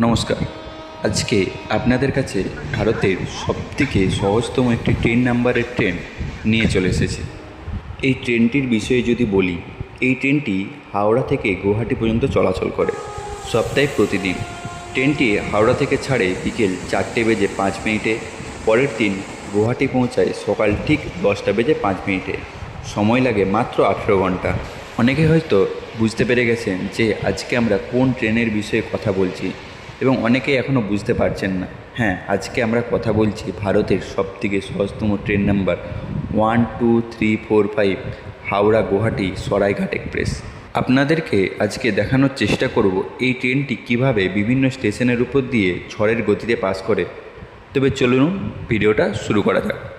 নমস্কার। আজকে আপনাদের কাছে ভারতের সবথেকে সহজতম একটি ট্রেন নাম্বারের ট্রেন নিয়ে চলে এসেছে। এই ট্রেনটির বিষয়ে যদি বলি, এই ট্রেনটি হাওড়া থেকে গুয়াহাটি পর্যন্ত চলাচল করে সপ্তাহে প্রতিদিন। ট্রেনটি হাওড়া থেকে ছাড়ে বিকেল চারটে বেজে পাঁচ মিনিটে, পরের দিন গুয়াহাটি পৌঁছায় সকাল ঠিক দশটা বেজে পাঁচ মিনিটে। সময় লাগে মাত্র আঠেরো ঘণ্টা। অনেকে হয়তো বুঝতে পেরে গেছেন যে আজকে আমরা কোন ট্রেনের বিষয়ে কথা বলছি। এবং অনেকেই এখনও বুঝতে পারছেন না। হ্যাঁ আজকে আমরা কথা বলছি ভারতের সবথেকে সহজতম train number one, two, three, four, five, Howrah, Guwahati, Saraighat express. আপনাদেরকে আজকে দেখানোর চেষ্টা করব এই ট্রেনটি কীভাবে বিভিন্ন স্টেশনের উপর দিয়ে ঝড়ের গতিতে পাস করে। তবে চলুন ভিডিওটা শুরু করা যাক।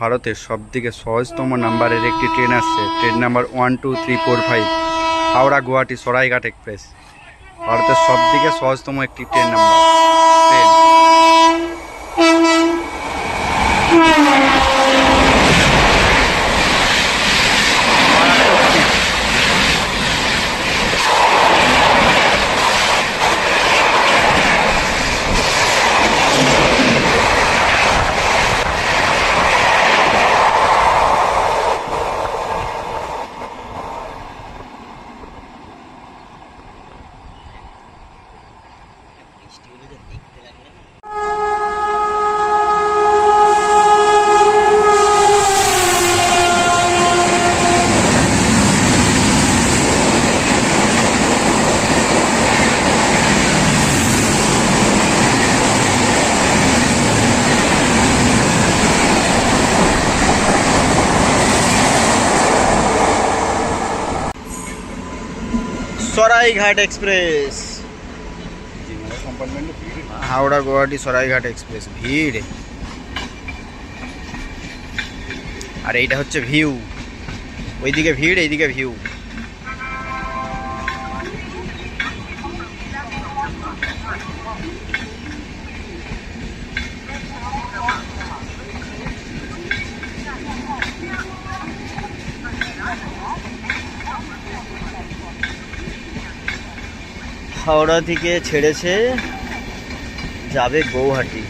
ভারতের সবথেকে সহজতম নাম্বারের একটি ট্রেন আসছে। Train number one, two, three, four, five, Howrah, Guwahati, Saraighat express. ভারতের সবথেকে সহজতম একটি train number train Saraighat express. Howrah Guwahati Saraighat express, ভিড়। আর এইটা হচ্ছে ভিউ। ওইদিকে ভিড়, এইদিকে ভিউ। হাওড়া থেকে ছেড়েছে যাবে গৌহাটি।